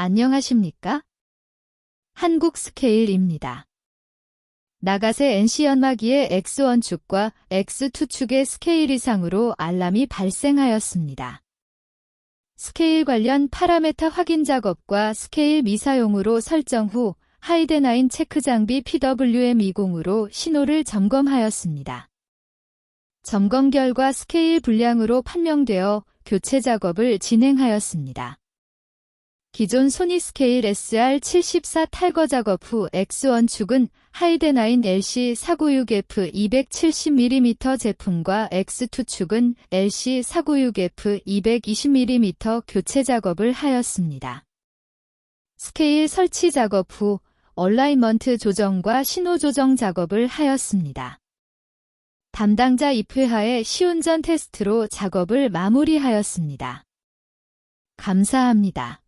안녕하십니까? 한국 스케일입니다. 나가세 NC 연마기의 X1축과 X2축의 스케일 이상으로 알람이 발생하였습니다. 스케일 관련 파라메타 확인 작업과 스케일 미사용으로 설정 후 하이데나인 체크 장비 PWM20으로 신호를 점검하였습니다. 점검 결과 스케일 불량으로 판명되어 교체 작업을 진행하였습니다. 기존 소니 스케일 SR74 탈거 작업 후 X1 축은 하이데나인 LC496F 270mm 제품과 X2 축은 LC496F 220mm 교체 작업을 하였습니다. 스케일 설치 작업 후 얼라이먼트 조정과 신호 조정 작업을 하였습니다. 담당자 입회하에 시운전 테스트로 작업을 마무리하였습니다. 감사합니다.